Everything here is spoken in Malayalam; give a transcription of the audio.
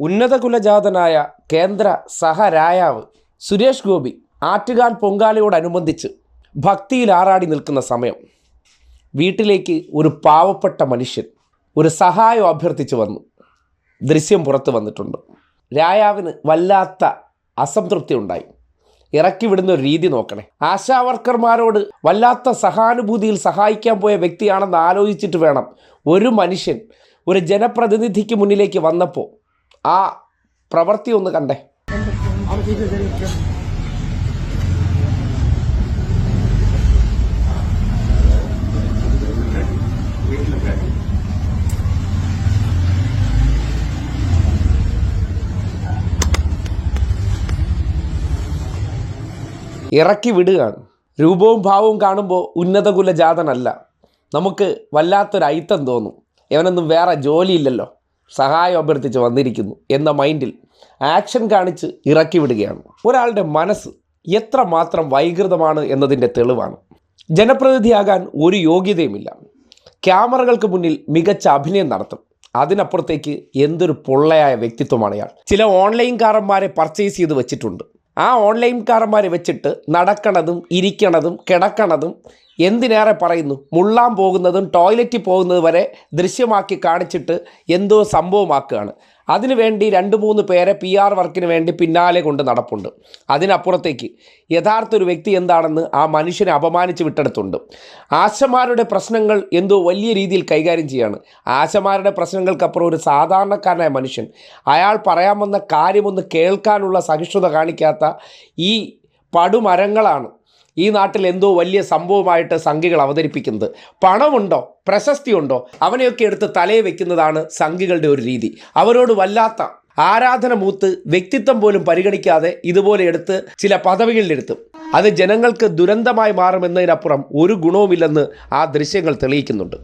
ഉന്നത കുലജാതനായ കേന്ദ്ര സഹരായാവ് സുരേഷ് ഗോപി ആറ്റുകാൽ പൊങ്കാലയോടനുബന്ധിച്ച് ഭക്തിയിൽ ആറാടി നിൽക്കുന്ന സമയം. വീട്ടിലേക്ക് ഒരു പാവപ്പെട്ട മനുഷ്യൻ ഒരു സഹായം അഭ്യർത്ഥിച്ച് വന്നു. ദൃശ്യം പുറത്തു വന്നിട്ടുണ്ട്. രായാവിന് വല്ലാത്ത അസംതൃപ്തി ഉണ്ടായി. ഇറക്കി വിടുന്ന ഒരു രീതി നോക്കണേ. ആശാവർക്കർമാരോട് വല്ലാത്ത സഹാനുഭൂതിയിൽ സഹായിക്കാൻ പോയ വ്യക്തിയാണെന്ന് ആലോചിച്ചിട്ട് വേണം ഒരു മനുഷ്യൻ ഒരു ജനപ്രതിനിധിക്ക് മുന്നിലേക്ക് വന്നപ്പോൾ ആ പ്രവൃത്തി ഒന്ന് കണ്ടേ. ഇറക്കി വിടുകയാണ്. രൂപവും ഭാവവും കാണുമ്പോൾ ഉന്നതകുല ജാതനല്ല നമുക്ക് വല്ലാത്തൊരു ഐത്തം തോന്നും. ഇവനൊന്നും വേറെ ജോലിയില്ലല്ലോ. സഹായം അഭ്യർത്ഥിച്ച് വന്നിരിക്കുന്നു എന്ന മൈൻഡിൽ ആക്ഷൻ കാണിച്ച് ഇറക്കി വിടുകയാണ്. ഒരാളുടെ മനസ്സ് എത്ര മാത്രം വൈകൃതമാണ് എന്നതിന്റെ തെളിവാണ്. ജനപ്രതിനിധിയാകാൻ ഒരു യോഗ്യതയുമില്ല. ക്യാമറകൾക്ക് മുന്നിൽ മികച്ച അഭിനയം നടത്തും. അതിനപ്പുറത്തേക്ക് എന്തൊരു പൊള്ളയായ വ്യക്തിത്വമാണ് അയാൾ ചില ഓൺലൈൻകാരന്മാരെ പർച്ചേസ് ചെയ്ത് വെച്ചിട്ടുണ്ട്. ആ ഓൺലൈൻ ഓൺലൈൻകാരന്മാരെ വെച്ചിട്ട് നടക്കണതും ഇരിക്കണതും കിടക്കണതും എന്തിനേറെ പറയുന്നു? മുള്ളാൻ പോകുന്നതും ടോയ്ലറ്റിൽ പോകുന്നത് വരെ ദൃശ്യമാക്കി കാണിച്ചിട്ട് എന്തോ സംഭവമാക്കുകയാണ്. അതിനുവേണ്ടി രണ്ട് മൂന്ന് പേരെ പി ആർ വർക്കിന് വേണ്ടി പിന്നാലെ കൊണ്ട് നടപ്പുണ്ട്. അതിനപ്പുറത്തേക്ക് യഥാർത്ഥ ഒരു വ്യക്തി എന്താണെന്ന് ആ മനുഷ്യനെ അപമാനിച്ച് വിട്ടെടുത്തുണ്ട്. ആശമാരുടെ പ്രശ്നങ്ങൾ എന്തോ വലിയ രീതിയിൽ കൈകാര്യം ചെയ്യാണ്. ആശമാരുടെ പ്രശ്നങ്ങൾക്കപ്പുറം ഒരു സാധാരണക്കാരനായ മനുഷ്യൻ അയാൾ പറയാൻ വന്ന കാര്യമൊന്ന് കേൾക്കാനുള്ള സഹിഷ്ണുത കാണിക്കാത്ത ഈ പടുമരങ്ങളാണ് ഈ നാട്ടിൽ എന്തോ വലിയ സംഭവമായിട്ട് സംഘികൾ അവതരിപ്പിക്കുന്നത്. പണമുണ്ടോ? പ്രശസ്തിയുണ്ടോ? അവനെയൊക്കെ എടുത്ത് തലയെ വെക്കുന്നതാണ് സംഘികളുടെ ഒരു രീതി. അവരോട് വല്ലാത്ത ആരാധന മൂത്ത് വ്യക്തിത്വം പോലും പരിഗണിക്കാതെ ഇതുപോലെ എടുത്ത് ചില പദവികളിലെടുത്തും അത് ജനങ്ങൾക്ക് ദുരന്തമായി മാറുമെന്നതിനപ്പുറം ഒരു ഗുണവുമില്ലെന്ന് ആ ദൃശ്യങ്ങൾ തെളിയിക്കുന്നുണ്ട്.